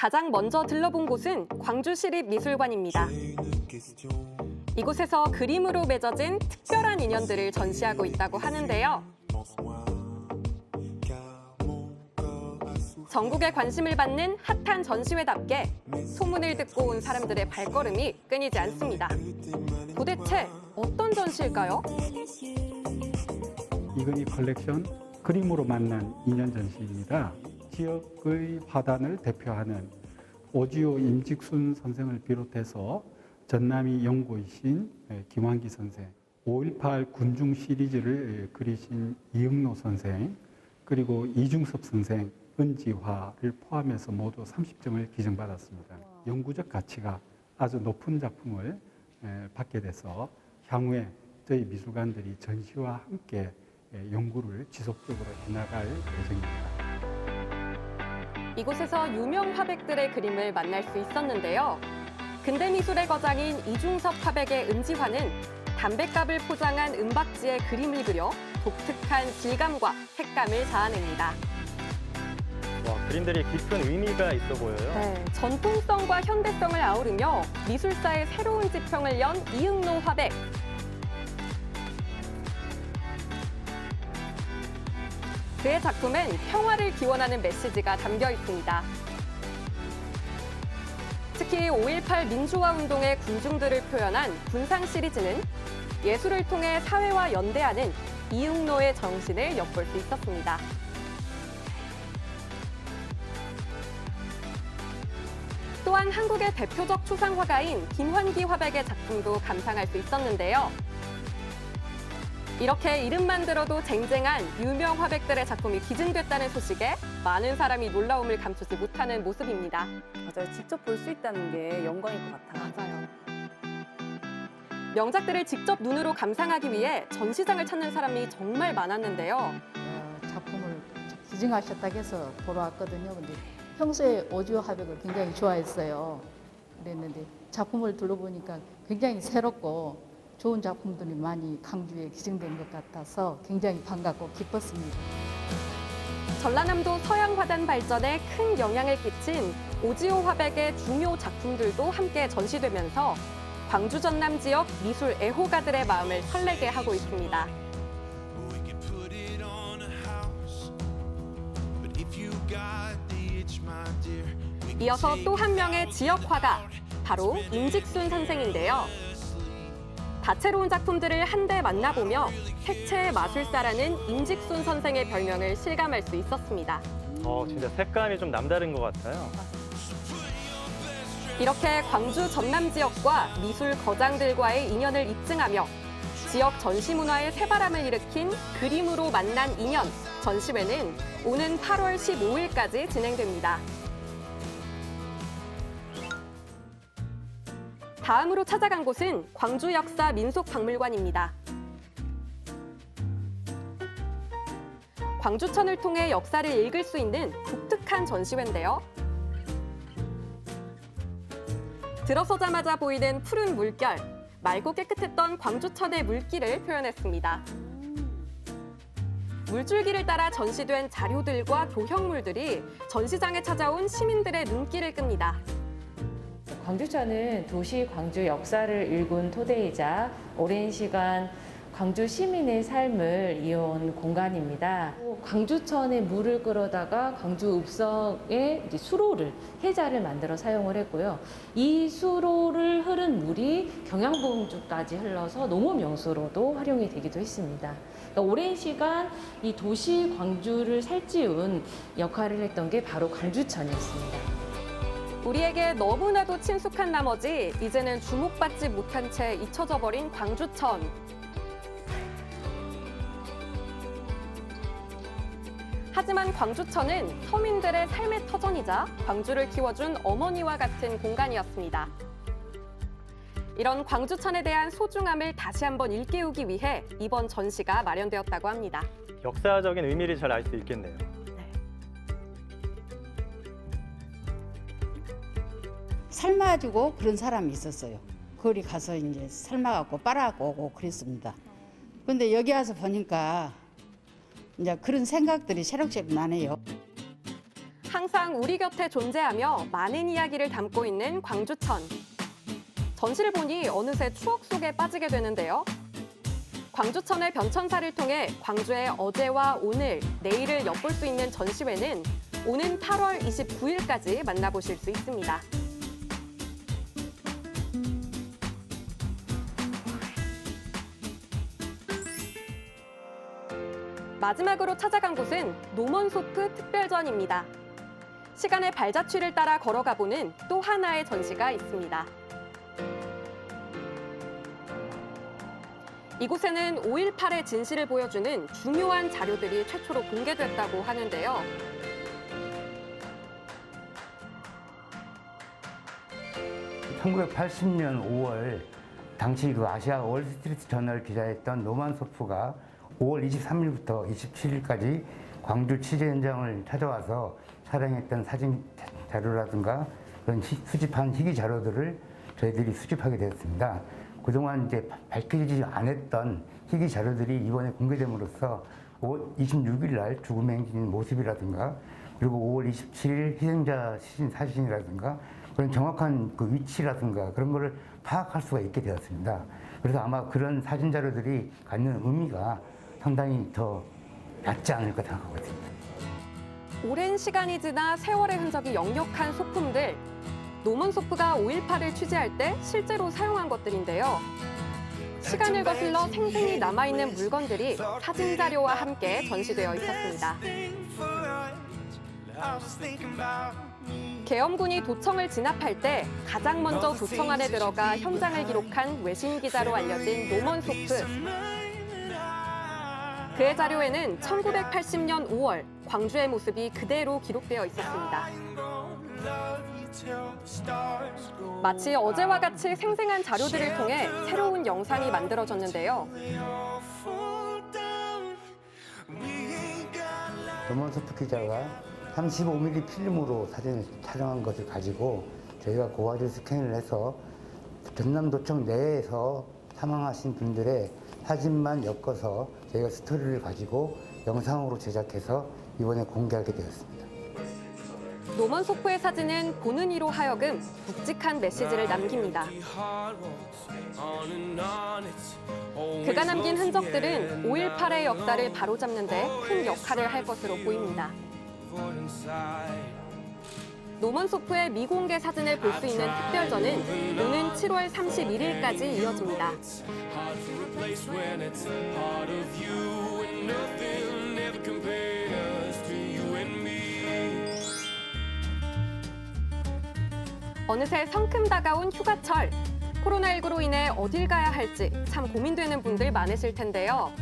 가장 먼저 들러본 곳은 광주시립미술관입니다. 이곳에서 그림으로 맺어진 특별한 인연들을 전시하고 있다고 하는데요. 전국의 관심을 받는 핫한 전시회답게 소문을 듣고 온 사람들의 발걸음이 끊이지 않습니다. 도대체 어떤 전시일까요? 이건희 컬렉션 그림으로 만난 인연 전시입니다. 지역의 화단을 대표하는 오지호 임직순 선생을 비롯해서 전남이 연구이신 김환기 선생, 5.18 군중 시리즈를 그리신 이응노 선생, 그리고 이중섭 선생, 은지화를 포함해서 모두 30점을 기증받았습니다. 연구적 가치가 아주 높은 작품을 받게 돼서 향후에 저희 미술관들이 전시와 함께 연구를 지속적으로 해나갈 예정입니다. 이곳에서 유명 화백들의 그림을 만날 수 있었는데요. 근대미술의 거장인 이중섭 화백의 은지화는 담뱃갑을 포장한 은박지에 그림을 그려 독특한 질감과 색감을 자아냅니다. 와, 그림들이 깊은 의미가 있어 보여요. 네, 전통성과 현대성을 아우르며 미술사의 새로운 지평을 연 이응노 화백. 그의 작품엔 평화를 기원하는 메시지가 담겨 있습니다. 특히 5.18 민주화 운동의 군중들을 표현한 군상 시리즈는 예술을 통해 사회와 연대하는 이응노의 정신을 엿볼 수 있었습니다. 또한 한국의 대표적 추상 화가인 김환기 화백의 작품도 감상할 수 있었는데요. 이렇게 이름만 들어도 쟁쟁한 유명 화백들의 작품이 기증됐다는 소식에 많은 사람이 놀라움을 감추지 못하는 모습입니다. 맞아요. 직접 볼 수 있다는 게 영광일 것 같아요. 맞아요. 명작들을 직접 눈으로 감상하기 위해 전시장을 찾는 사람이 정말 많았는데요. 어, 작품을 기증하셨다고 해서 보러 왔거든요. 근데 평소에 오지오 화백을 굉장히 좋아했어요. 그랬는데 작품을 둘러보니까 굉장히 새롭고 좋은 작품들이 많이 강주에 기증된 것 같아서 굉장히 반갑고 기뻤습니다. 전라남도 서양 화단 발전에 큰 영향을 끼친 오지오 화백의 중요 작품들도 함께 전시되면서 광주 전남 지역 미술 애호가들의 마음을 설레게 하고 있습니다. 이어서 또 한 명의 지역 화가 바로 임직순 선생인데요. 다채로운 작품들을 한데 만나보며 색채의 마술사라는 임직순 선생의 별명을 실감할 수 있었습니다. 어, 진짜 색감이 좀 남다른 것 같아요. 이렇게 광주 전남 지역과 미술 거장들과의 인연을 입증하며 지역 전시 문화의 새바람을 일으킨 그림으로 만난 인연 전시회는 오는 8월 15일까지 진행됩니다. 다음으로 찾아간 곳은 광주 역사 민속 박물관입니다. 광주천을 통해 역사를 읽을 수 있는 독특한 전시회인데요. 들어서자마자 보이는 푸른 물결, 맑고 깨끗했던 광주천의 물길을 표현했습니다. 물줄기를 따라 전시된 자료들과 교형물들이 전시장에 찾아온 시민들의 눈길을 끕니다. 광주천은 도시 광주 역사를 일군 토대이자 오랜 시간 광주 시민의 삶을 이어온 공간입니다. 광주천에 물을 끌어다가 광주 이제 수로를 해자를 만들어 사용을 했고요. 이 수로를 흐른 물이 경양봉주까지 흘러서 농업 명소로도 활용이 되기도 했습니다. 그러니까 오랜 시간 이 도시 광주를 살찌운 역할을 했던 게 바로 광주천이었습니다. 우리에게 너무나도 친숙한 나머지 이제는 주목받지 못한 채 잊혀져 버린 광주천. 하지만 광주천은 서민들의 삶의 터전이자 광주를 키워준 어머니와 같은 공간이었습니다. 이런 광주천에 대한 소중함을 다시 한번 일깨우기 위해 이번 전시가 마련되었다고 합니다. 역사적인 의미를 잘 알 수 있겠네요. 삶아주고 그런 사람이 있었어요. 거기 가서 이제 삶아갖고 빨아갖고 오고 그랬습니다. 근데 여기 와서 보니까 이제 그런 생각들이 새록새록 나네요. 항상 우리 곁에 존재하며 많은 이야기를 담고 있는 광주천. 전시를 보니 어느새 추억 속에 빠지게 되는데요. 광주천의 변천사를 통해 광주의 어제와 오늘, 내일을 엿볼 수 있는 전시회는 오는 8월 29일까지 만나보실 수 있습니다. 마지막으로 찾아간 곳은 노먼소프 특별전입니다. 시간의 발자취를 따라 걸어가 보는 또 하나의 전시가 있습니다. 이곳에는 5.18의 진실을 보여주는 중요한 자료들이 최초로 공개됐다고 하는데요. 그 1980년 5월 당시 그 아시아 월스트리트 저널 기자였던 노만 소프가 5월 23일부터 27일까지 광주 취재 현장을 찾아와서 촬영했던 사진 자- 자료라든가 그런 시- 수집한 희귀 자료들을 저희들이 수집하게 되었습니다. 그동안 이제 바- 밝혀지지 않았던 희귀 자료들이 이번에 공개됨으로써 5월 26일 날 죽음의 행진 모습이라든가 그리고 5월 27일 희생자 시신 사진이라든가 그런 정확한 그 위치라든가 그런 거를 파악할 수가 있게 되었습니다. 그래서 아마 그런 사진 자료들이 갖는 의미가 상당히 더 낫지 않을까 생각하거든요. 오랜 시간이 지나 세월의 흔적이 역력한 소품들. 노먼 소프가 5.18을 취재할 때 실제로 사용한 것들인데요. 시간을 거슬러 생생히 남아있는 물건들이 사진 자료와 함께 전시되어 있었습니다. 계엄군이 도청을 진압할 때 가장 먼저 도청 안에 들어가 현장을 기록한 외신 기자로 알려진 노먼 소프. 그의 자료에는 1980년 5월 광주의 모습이 그대로 기록되어 있었습니다. 마치 어제와 같이 생생한 자료들을 통해 새로운 영상이 만들어졌는데요. 노먼소프 기자가 35mm 필름으로 사진을 촬영한 것을 가지고 저희가 고화질 스캔을 해서 전남도청 내에서 사망하신 분들의 사진만 엮어서 저희가 스토리를 가지고 영상으로 제작해서 이번에 공개하게 되었습니다. 노먼 소프의 사진은 보는 이로 하여금 묵직한 메시지를 남깁니다. 그가 남긴 흔적들은 5.18의 역사를 바로잡는 데 큰 역할을 할 것으로 보입니다. 노먼 소프의 미공개 사진을 볼 수 있는 특별전은 오는 7월 31일까지 이어집니다. 어느새 성큼 다가온 휴가철. 코로나19로 인해 어딜 가야 할지 참 고민되는 분들 많으실 텐데요.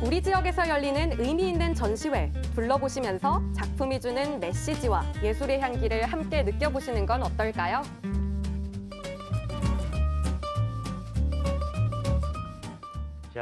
우리 지역에서 열리는 의미 있는 전시회 둘러보시면서 작품이 주는 메시지와 예술의 향기를 함께 느껴보시는 건 어떨까요?